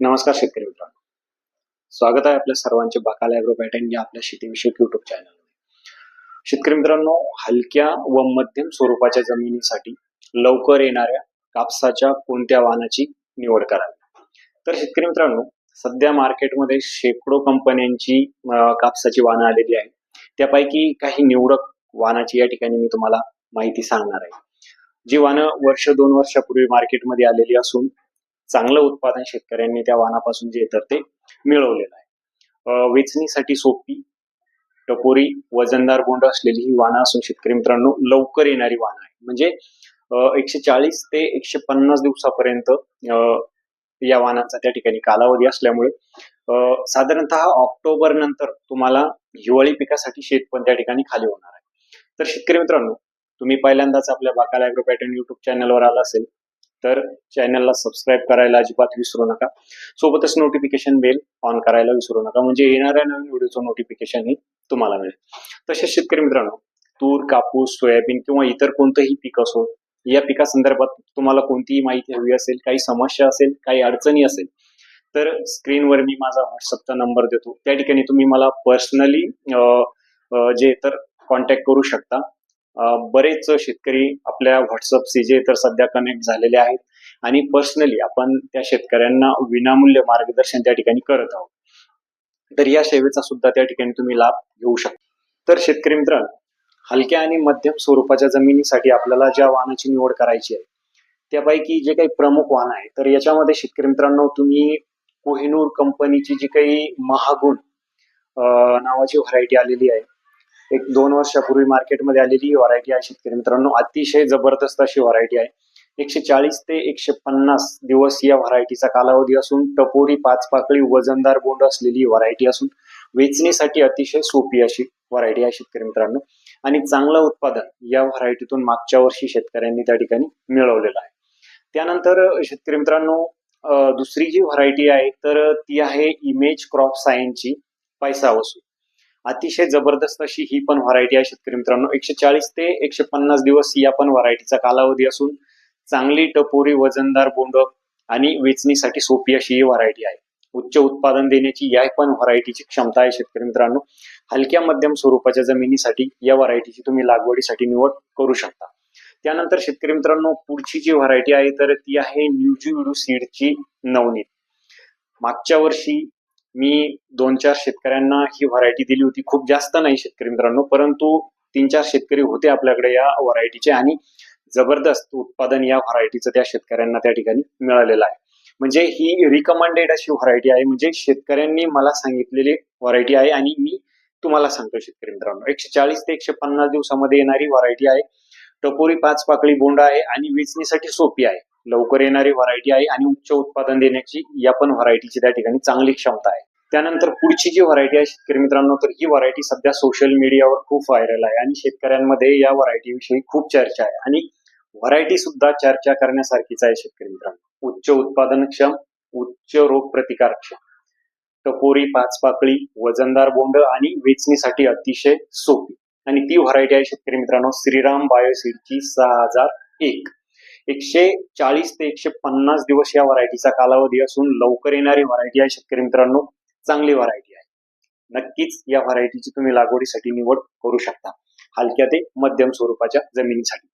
नमस्कार शेतकरी मित्रांनो. स्वागत आहे आपल्या सर्वांचे बाकाला ॲग्रो पॅटर्न या आपल्या शेतीविषयक युट्यूब चॅनलमध्ये शेतकरी मित्रांनो हलक्या व मध्यम स्वरूपाच्या जमिनीसाठी लवकर येणाऱ्या कापसाच्या कोणत्या वाहनाची निवड करावी? तर शेतकरी मित्रांनो सध्या मार्केटमध्ये शेकडो कंपन्यांची कापसाची वाहनं आलेली आहे त्यापैकी काही निवडक वाहनाची या ठिकाणी मी तुम्हाला माहिती सांगणार आहे. जी वाहनं वर्ष दोन वर्षापूर्वी मार्केटमध्ये आलेली असून चांगलं उत्पादन शेतकऱ्यांनी त्या वाहनापासून जे तर ते मिळवलेलं आहे. वेचणीसाठी सोपी टपोरी वजनदार बोंड असलेली ही वाहनं असून शेतकरी मित्रांनो लवकर येणारी वाहनं आहे म्हणजे एकशे चाळीस ते एकशे पन्नास दिवसापर्यंत अं, या वाहनांचा त्या ठिकाणी कालावधी असल्यामुळे अं, साधारणतः ऑक्टोबर नंतर तुम्हाला हिवाळी पिकासाठी शेत पण त्या ठिकाणी खाली होणार आहे. तर शेतकरी मित्रांनो तुम्ही पहिल्यांदाच आपल्या बाकाला ॲग्रो पॅटर्न युट्यूब चॅनलवर आला असेल तर चॅनलला सबस्क्राईब करायला अजिबात विसरू नका. सोबतच नोटिफिकेशन बेल ऑन करायला विसरू नका. म्हणजे येणाऱ्या नवीन व्हिडिओचं नोटिफिकेशन ही तुम्हाला मिळेल. तसेच शेतकरी मित्रांनो तूर कापूस सोयाबीन किंवा इतर कोणतंही पीक असो या पिकासंदर्भात तुम्हाला कोणतीही माहिती हवी असेल काही समस्या असेल काही अडचणी असेल तर स्क्रीनवर मी माझा व्हॉट्सअपचा नंबर देतो. त्या ठिकाणी तुम्ही मला पर्सनली जे तर कॉन्टॅक्ट करू शकता. बरेच शेतकरी आपल्या व्हॉट्सअपशी जे तर सध्या कनेक्ट झालेले आहेत. आणि पर्सनली आपण त्या शेतकऱ्यांना विनामूल्य मार्गदर्शन त्या ठिकाणी करत आहोत. तर या सेवेचा सुद्धा त्या ठिकाणी तुम्ही लाभ घेऊ शकता. तर शेतकरी मित्रांनो हलक्या आणि मध्यम स्वरूपाच्या जमिनीसाठी आपल्याला ज्या वाहनाची निवड करायची आहे त्यापैकी जे काही प्रमुख वाहन आहे तर याच्यामध्ये शेतकरी मित्रांनो तुम्ही कोहिनूर कंपनीची जी काही महागुण नावाची व्हरायटी आलेली आहे एक दोन वर्षापूर्वी मार्केटमध्ये आलेली ही व्हरायटी आहे शेतकरी मित्रांनो. अतिशय जबरदस्त अशी व्हरायटी आहे. एकशे चाळीस ते एकशे पन्नास दिवस या व्हरायटीचा कालावधी असून टपोरी पाच पाकळी वजनदार बोंड असलेली व्हरायटी असून वेचणीसाठी अतिशय सोपी अशी व्हरायटी आहे शेतकरी मित्रांनो. आणि चांगलं उत्पादन या व्हरायटीतून मागच्या वर्षी शेतकऱ्यांनी त्या ठिकाणी मिळवलेलं आहे. त्यानंतर शेतकरी मित्रांनो दुसरी जी व्हरायटी आहे तर ती आहे इमेज क्रॉप सायन्सची पैसा वसूल. अतिशय जबरदस्त अशी ही पण व्हरायटी आहे शेतकरी मित्रांनो. एकशे चाळीस ते एकशे पन्नास दिवस या पण व्हरायटीचा कालावधी असून चांगली टपोरी वजनदार बोंड आणि वेचणीसाठी सोपी अशी ही व्हरायटी आहे. उच्च उत्पादन देण्याची या पण व्हरायटीची क्षमता आहे शेतकरी मित्रांनो. हलक्या मध्यम स्वरूपाच्या जमिनीसाठी या व्हरायटीची तुम्ही लागवडीसाठी निवड करू शकता. त्यानंतर शेतकरी मित्रांनो पुढची जी व्हरायटी आहे तर ती आहे न्यूजीविडू सीडची नवनीत. मागच्या वर्षी मी दोन चार शेतकऱ्यांना ही व्हरायटी दिली होती. खूप जास्त नाही शेतकरी मित्रांनो परंतु तीन चार शेतकरी होते आपल्याकडे या व्हरायटीचे आणि जबरदस्त उत्पादन या व्हरायटीचं त्या शेतकऱ्यांना त्या ठिकाणी मिळालेलं आहे. म्हणजे ही रिकमेंडेड अशी व्हरायटी आहे. म्हणजे शेतकऱ्यांनी मला सांगितलेली व्हरायटी आहे आणि मी तुम्हाला सांगतो शेतकरी मित्रांनो. एकशे चाळीस ते एकशे पन्नास दिवसामध्ये येणारी व्हरायटी आहे. टपोरी पाच पाकळी बोंड आहे आणि वेचणीसाठी सोपी आहे. लवकर येणारी व्हरायटी आहे आणि उच्च उत्पादन देण्याची या पण व्हरायटीची त्या ठिकाणी चांगली क्षमता आहे. त्यानंतर पुढची जी व्हरायटी आहे शेतकरी मित्रांनो तर ही व्हरायटी सध्या सोशल मीडियावर खूप व्हायरल आहे आणि शेतकऱ्यांमध्ये या व्हरायटी विषयी खूप चर्चा आहे. आणि व्हरायटी सुद्धा चर्चा करण्यासारखीच आहे शेतकरी मित्रांनो. उच्च उत्पादनक्षम उच्च रोग प्रतिकारक्षम टपोरी पाच पाकळी वजनदार बोंड आणि वेचणीसाठी अतिशय सोपी. आणि ती व्हरायटी आहे शेतकरी मित्रांनो श्रीराम बायोसीडची सहा हजार एक. एकशे चाळीस ते एकशे पन्नास दिवस या व्हरायटीचा कालावधी असून लवकर येणारी व्हरायटी आहे शेतकरी मित्रांनो. चांगली व्हरायटी आहे. नक्कीच या व्हरायटीची तुम्ही लागवडीसाठी निवड करू शकता. हलक्या ते मध्यम स्वरूपाच्या जमिनीसाठी.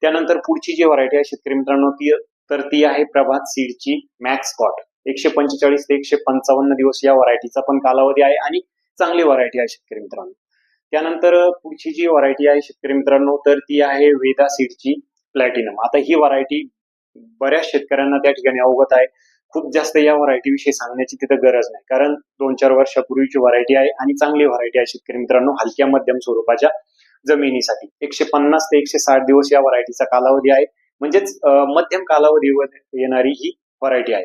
त्यानंतर पुढची जी व्हरायटी आहे शेतकरी मित्रांनो ती तर ती आहे प्रभात सीडची मॅक्स कॉट. एकशे पंचेचाळीस ते एकशे पंचावन्न दिवस या व्हरायटीचा पण कालावधी आहे आणि चांगली व्हरायटी आहे शेतकरी मित्रांनो. त्यानंतर पुढची जी व्हरायटी आहे शेतकरी मित्रांनो तर ती आहे वेदा सीडची प्लॅटिनम. आता ही व्हरायटी बऱ्याच शेतकऱ्यांना त्या ठिकाणी अवगत आहे. खूप जास्त या व्हरायटी विषयी सांगण्याची तिथं गरज नाही. कारण दोन चार वर्षापूर्वीची व्हरायटी आहे आणि चांगली व्हरायटी आहे शेतकरी मित्रांनो हलक्या मध्यम स्वरूपाच्या जमिनीसाठी. एकशे पन्नास ते एकशे साठ दिवस या व्हरायटीचा कालावधी आहे. म्हणजेच मध्यम कालावधीवर येणारी ही व्हरायटी आहे.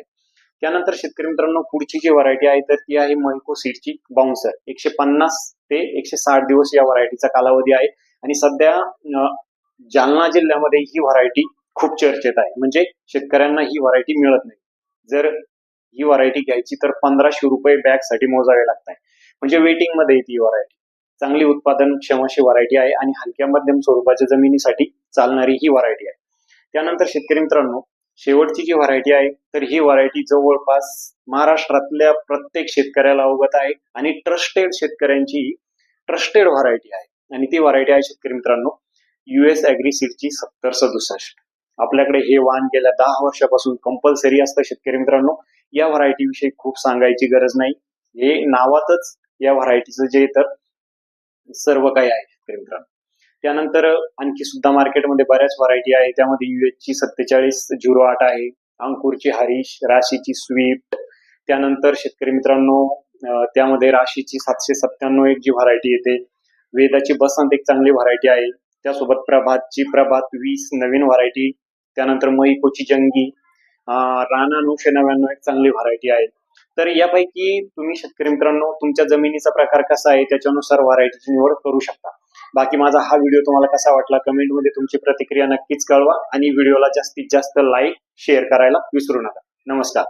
त्यानंतर शेतकरी मित्रांनो पुढची जी व्हरायटी आहे तर ती आहे मैको सीडची बाउन्सर एकशे पन्नास ते एकशे साठ दिवस या व्हरायटीचा कालावधी आहे. आणि सध्या जालना जिल्ह्यामध्ये ही व्हरायटी खूप चर्चेत आहे. म्हणजे शेतकऱ्यांना ही व्हरायटी मिळत नाही. जर ही व्हरायटी घ्यायची तर पंधराशे रुपये बॅगसाठी मोजावे लागतात म्हणजे वेटिंगमध्ये येते ही व्हरायटी चांगली उत्पादन क्षमाशी व्हरायटी आहे आणि हलक्या मध्यम स्वरूपाच्या जमिनीसाठी चालणारी ही व्हरायटी आहे. त्यानंतर शेतकरी मित्रांनो शेवटची जी व्हरायटी आहे तर ही व्हरायटी जवळपास महाराष्ट्रातल्या प्रत्येक शेतकऱ्याला अवगत आहे आणि ट्रस्टेड शेतकऱ्यांची ट्रस्टेड व्हरायटी आहे. आणि ती व्हरायटी आहे शेतकरी मित्रांनो युएस अॅग्री सीडची सत्तर सदुसष्ट आपल्याकडे हे वाण गेल्या दहा वर्षापासून कंपल्सरी असतं शेतकरी मित्रांनो. या व्हरायटी विषयी खूप सांगायची गरज नाही. हे नावातच या व्हरायटीचं जे तर सर्व काही आहे शेतकरी मित्रांनो. त्यानंतर आणखी सुद्धा मार्केटमध्ये बऱ्याच व्हरायटी आहे. त्यामध्ये युएसची सत्तेचाळीस झिरो आठ आहे. अंकुरची हरीश राशीची स्विफ्ट त्यानंतर शेतकरी मित्रांनो त्यामध्ये राशीची सातशे सत्त्याण्णव एक जी व्हरायटी येते. वेदाची बसंत एक चांगली व्हरायटी आहे. त्यासोबत प्रभातची प्रभात वीस नवीन व्हरायटी त्यानंतर मैकोची जंगी राणा नऊशे नव्याण्णव एक चांगली व्हरायटी आहे. तर यापैकी तुम्ही शेतकरी मित्रांनो तुमच्या जमिनीचा प्रकार कसा आहे त्याच्यानुसार व्हरायटीची निवड करू शकता. बाकी माझा हा व्हिडिओ तुम्हाला कसा वाटला कमेंटमध्ये तुमची प्रतिक्रिया नक्कीच कळवा आणि व्हिडिओला जास्तीत जास्त लाईक शेअर करायला विसरू नका. नमस्कार.